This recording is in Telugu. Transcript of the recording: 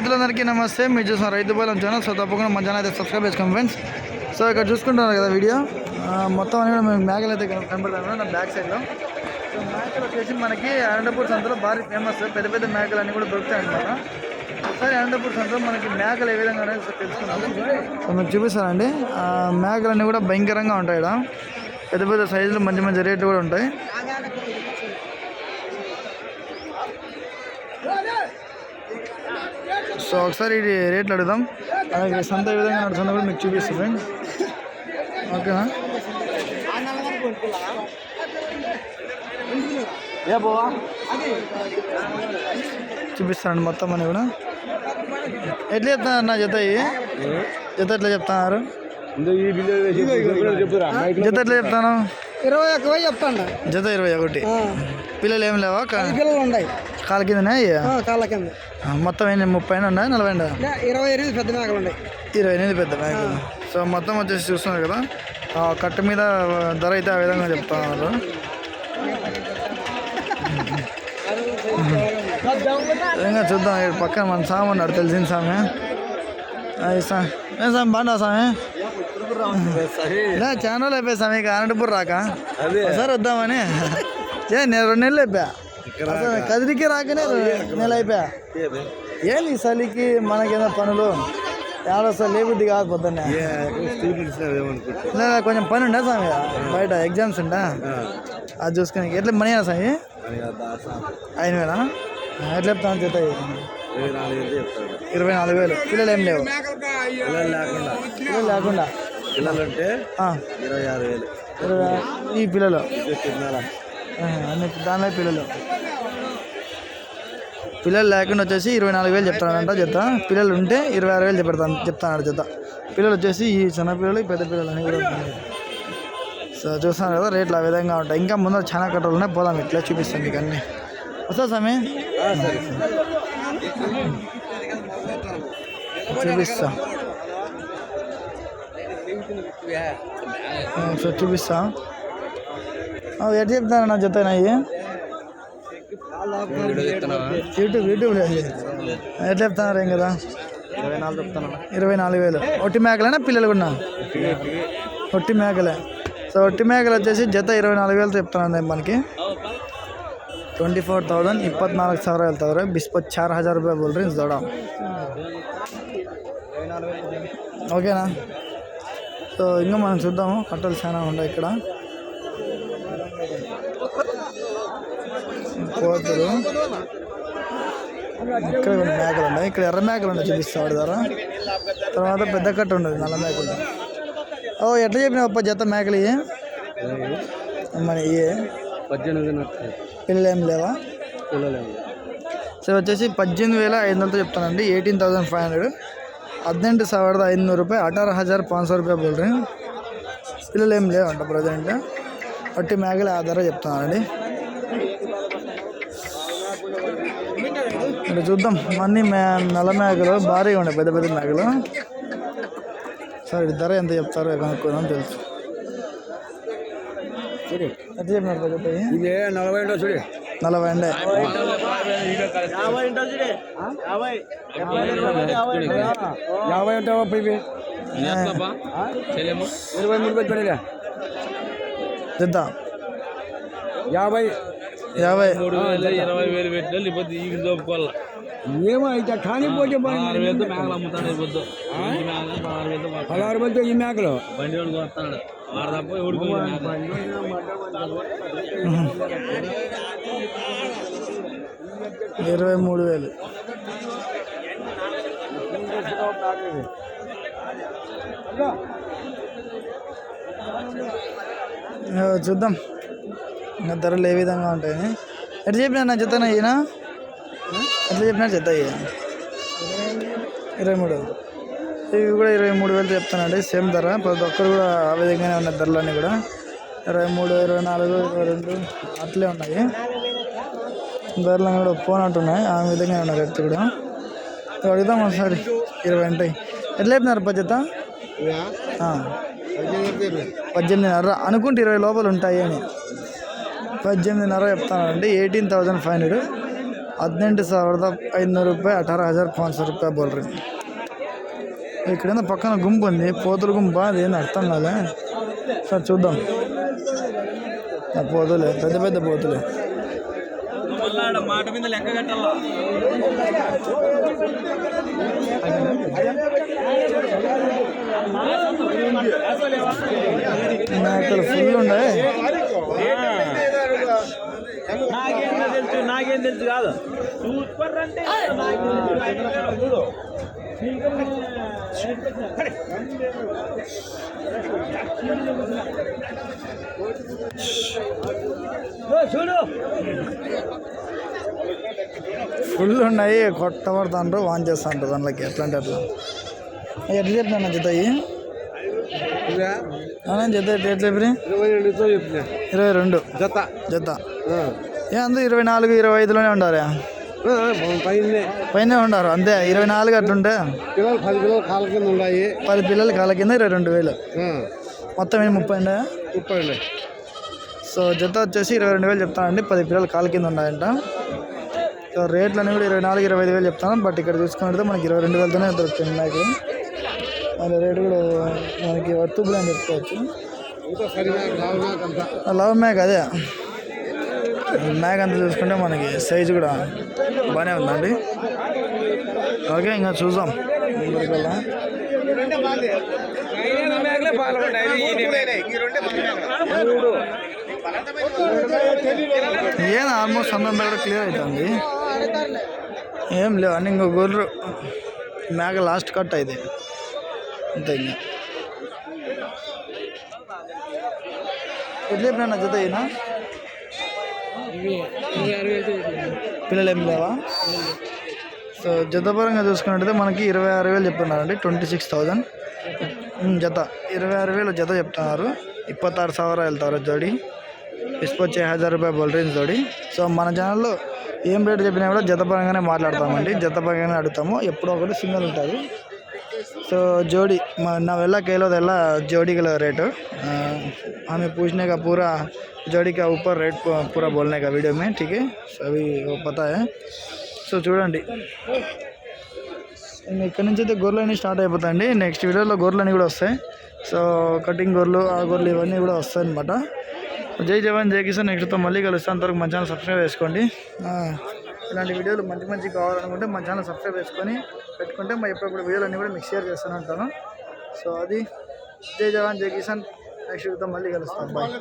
రైతులందరికీ నమస్తే. మీరు చూసిన రైతు బలం ఛానల్ సో తప్పకుండా మా ఛానల్ అయితే సబ్స్క్రైబ్ చేసుకోండి ఫ్రెండ్స్ సో ఇక్కడ చూసుకుంటున్నారు కదా వీడియో. మొత్తం అన్ని కూడా మేము మేకలు అయితే కనబడతాను నా బ్యాక్ సైడ్లో సో మేకలు వచ్చేసి మనకి అనంతపూర్ సంతలో భారీ ఫేమస్ పెద్ద పెద్ద మేకలు అన్నీ కూడా దొరుకుతాయి అనమాట ఒకసారి అనంతపూర్ సంతలో మనకి మేకలు ఏ విధంగా అనేది ఒకసారి తెలుసుకున్నాము సో మీకు చూపిస్తానండి. మేకలు అన్నీ కూడా భయంకరంగా ఉంటాయి ఇక్కడ. పెద్ద పెద్ద సైజులు మంచి మంచి రేట్లు కూడా ఉంటాయి. సో ఒకసారి ఇది రేట్లు అడుగుదాం. అలాగే సంత విధంగా నడుస్తుందో కూడా మీకు చూపిస్తాను ఫ్రెండ్. ఓకేనా? ఏ బావా? చూపిస్తానండి మొత్తం అని కూడా. ఎట్లా చెప్తున్నారు నా జత ఇవి? జత ఎట్లా చెప్తున్నారు? జత ఎట్లా చెప్తాను ఇరవై ఒక్క వెయ్యి చెప్తాండ. జత ఇరవై ఒకటి. పిల్లలు ఏం లేవా? పిల్లలు ఉన్నాయి. కిందనే ఇయ్య? ఆ, కాళ్ళ కింద. మొత్తం ఎన్ని? ముప్పై ఉన్నాయా? నలభై ఇరవై ఎనిమిది పెద్ద మేకలు ఉన్నాయి. ఇరవై ఎనిమిది పెద్ద బ్యాగులు సో మొత్తం వచ్చేసి చూస్తున్నారు కదా ఆ కట్ట మీద ధర అయితే ఆ విధంగా చెప్తున్నారు విధంగా చూద్దాం ఇక్కడ పక్కన మన సామి ఉన్నాడు తెలిసిన సామి. అది సా ఏం సామి బాగున్నా సామి? లే ఛానల్ అయిపోయి సామి ఇక అనంతపూర్ రాక. ఒకసారి వద్దామని. ఏ నేను రెండు నెలలు అయిపోయా. కదిరికి రాకనే రెండు నెలలు అయిపోయా. ఈ చలికి మనకేదో పనులు? ఏడొస్తా లేబుద్ది కాదు పొద్దున్నే. లేదా కొంచెం పని ఉండే స్వామి? బయట ఎగ్జామ్స్ ఉండా అది చూసుకొని ఎట్లా మనీ స్వామి? ఐదు వేలా? ఎట్లా చెప్తాను చేత ఇరవై నాలుగు వేలు పిల్లలు ఏం లేవు. పిల్లలు లేకుండా. పిల్లలంటే ఆ, ఇరవై ఆరు వేలు. ఈ పిల్లలు? అన్ని దానిలో పిల్లలు. పిల్లలు లేకుండా వచ్చేసి ఇరవై నాలుగు వేలు చెప్తానంట జత. పిల్లలు ఉంటే ఇరవై ఆరు వేలు చెప్తాను చెప్తాను జత. పిల్లలు వచ్చేసి ఈ చిన్న పిల్లలు పెద్ద పిల్లలు అని కూడా. సో చూస్తున్నాను కదా రేట్లు ఆ విధంగా ఉంటాయి. ఇంకా ముందర చాలా కట్టలు ఉన్నాయి. పోదాం ఇట్లా చూపిస్తాను మీకు అన్నీ. వస్తా స్వామి. చూపిస్తా. फिफ्टी रुपीसा हाँ ना चाहिए यूट्यूब यूट्यूब एट चुप्त रही कदा मेकले सो वी मेकल जत इवे नाग मन की ट्वेंटी फोर थौज इपत्ना सवर हेल्थ चार हज़ार रुपये बोल रही दौड़ సో ఇంకా మనం చూద్దాము. కట్టలు చాలా ఉన్నాయి ఇక్కడ. కోతులు. ఇక్కడ కొన్ని మేకలు ఉన్నాయి. ఇక్కడ ఎర్ర మేకలు ఉన్నాయి చూపిస్తాడు ధర తర్వాత పెద్ద కట్ట ఉండదు నల్ల మేకలు. ఓ ఎట్లా చెప్పినావు అప్ప జత మేకలు ఇవి? మన ఇవి. పద్దెనిమిది పిల్లలు ఏం లేవా? పిల్లలు సో వచ్చేసి పద్దెనిమిది వేల ఐదు వందలతో చెప్తానండి. Eighteen thousand five hundred. ಹದಿನೆಂಟು ಸಾವಿರದ ఐదు నూరు రూపాయ అటార హజార్ ಸಾವಿರ రూపాయ బోల్ రీ పిల్లలు ఏం లేవంట ప్రజెంట్ వట్టి మేఘల ఆధారం చెప్తానండి ఇక్కడ చూద్దాం అన్నీ మే నల్ల మేకలు భారీగా ఉండే పెద్ద పెద్ద మేకలు సరే ధర ఎంత చెప్తారో కనుక్కుందాం తెలుసు ఎట్లా చెప్పినారు నలభై అండి. యాభై ఉంటావా పోయి ఇరవై మూడు చూడలే చూద్దాం యాభై. యాభై. ఇరవై వేలు పెట్టినా లేకపోతే ఈ దోపుకోవాలా ఏమో అయితే కానీ పోతే ఆరు వేలతో మేకలు అమ్ముతాడు అయిపోద్దు మంచి మేకలు పదహారు వేలతో ఈ మేకలు? ఇరవై మూడు వేలు. చూద్దాం. ధరలు ఏ విధంగా ఉంటాయని. ఎట్లా చెప్పినా నా జత ఈయన? ఎట్లా చెప్పినా జత ఇరవై మూడు ఇవి కూడా ఇరవై మూడు వేలు చెప్తానండి సేమ్ ధర. ప్రతి ఒక్కరు కూడా ఆ విధంగానే ఉన్నాయి ధరలన్నీ కూడా. ఇరవై మూడు ఇరవై నాలుగు ఇరవై రెండు అట్లే ఉన్నాయి. ధరలు కూడా ఫోన్ అంటున్నాయి ఆ విధంగా ఉన్నాయి రేట్లు కూడా. అడుగుదాం ఒకసారి ఇరవై ఉంటాయి ఎట్లా చెప్పినారు పద్ధత పద్దెనిమిదిన్నర. అనుకుంటే ఇరవై లోపల ఉంటాయి అని. పద్దెనిమిదిన్నర చెప్తానండి ఎయిటీన్ థౌజండ్ ఫైవ్ హండ్రెడ్. ಹದಿನೆಂಟು ಸಾವಿರದ ಐದುನೂರು ರೂಪಾಯಿ ಅಠಾರ ಹಜಾರ್ ಪಾಂಚ್ ರೂಪಾಯಿ ಬೋಲ್ರಿ ఇక్కడేందో పక్కన గుంపు ఉంది పోతుల గుంపు అదేంది అర్థం కాలే సార్ చూద్దాం ఆ పోతులే పెద్ద పెద్ద పోతులే మళ్ళా ఆడ మాట మీద లెక్క కట్టాలా మేకలు ఫుల్ ఉండే నాకేం తెలుసు కాదు. సూపర్ అంటే చూడు. ఫుల్ ఉన్నాయి కొట్టబడుతుంటారు వాన్ చేస్తుంటారు దాంట్లోకి. ఎట్లా అంటే అట్లా ఎట్లా చెప్పినా జత అయ్యి అవునా జత ఎట్లా చెప్పి ఇరవై రెండు జత. జత. ఏ అందరూ ఇరవై నాలుగు ఇరవై ఐదులోనే ఉండారా? పైన. ఉండారు అంతే. ఇరవై నాలుగు అట్లుంటే పిల్లలు పది పిల్లలు కాళ్ళ కింద ఉన్నాయి పది పిల్లలు కాళ్ళ కింద ఇరవై రెండు వేలు. మొత్తం ఏమి ముప్పై ఉన్నాయా? ముప్పై సో జత వచ్చేసి ఇరవై రెండు వేలు చెప్తానండి. పది పిల్లలు కాళ్ళ కింద ఉన్నాయంట. సో రేట్లు అనేవి కూడా ఇరవై నాలుగు ఇరవై ఐదు వేలు చెప్తాను. బట్ ఇక్కడ చూసుకుంటే మనకి ఇరవై రెండు వేలతోనే దొరుకుతుంది నాకు. మన రేటు కూడా మనకి వర్తుబుల్ అని చెప్పుకోవచ్చు. లవ్ మ్యాగ్ అదే. బ్యాగ్ అంతా చూసుకుంటే మనకి సైజు కూడా బాగానే ఉందండి ఓకే ఇంకా చూద్దాం. ముందరికల్లా ఏం ఆల్మోస్ట్ అందరం కూడా క్లియర్ అవుతుంది. ఏం లేవు అని ఇంకో గొర్రె. మేక లాస్ట్ కట్ అయితే. అంతే ఇంకా. ఎట్లా చెప్పినా జత అయినా పిల్లలు ఏం లేవా? సో జతపరంగా చూసుకున్నట్టయితే మనకి ఇరవై ఆరు వేలు చెప్తున్నారండి ట్వంటీ సిక్స్ థౌజండ్ జత. ఇరవై ఆరు వేలు జత చెప్తున్నారు. ఇప్పత్తారు సవరా వెళ్తారు జోడి. ఇసుకొచ్చే హజార్ రూపాయ బొల్డ్రింగ్స్ తోడి సో మన ఛానల్లో ఏం రేటు చెప్పినా కూడా జతపరంగానే మాట్లాడతామండి. జతపరంగానే అడుగుతాము. ఎప్పుడో ఒకటి సింగల్ ఉంటుంది. సో జోడి ಮ ನಾವೆಲ್ಲ ಕೇಳೋದೆಲ್ಲ ಜೋಡಿಗಳ రేటు. ఆమె पूछने పూరా జోడి కా ఉప్పర్ రేట్ పూరా బోల్నే का वीडियो में ठीक అవి పతా సో చూడండి. ఇక్కడ నుంచి అయితే గొర్రెలన్నీ స్టార్ట్ అయిపోతాయండి. నెక్స్ట్ వీడియోలో గొర్రెలన్నీ కూడా వస్తాయి. సో కటింగ్ గొర్రెలు ఆ గొర్రెలు ఇవన్నీ కూడా వస్తాయి అనమాట జై జవాన్ జై కిసాన్. నెక్స్ట్తో మళ్ళీ కలుస్తాను అంతవరకు మంచిగా సబ్స్క్రైబ్ చేసుకోండి. ఇలాంటి వీడియోలు మంచి మంచి కావాలనుకుంటే మా ఛానల్ సబ్స్క్రైబ్ చేసుకొని పెట్టుకుంటే మా ఎప్పుడప్పుడు వీడియోలు అన్నీ కూడా మీకు షేర్ చేస్తూనే ఉంటాను. సో అది జై జవాన్ జై కిసాన్. నెక్స్ట్ వీడియోతో మళ్ళీ కలుస్తాను బాయ్.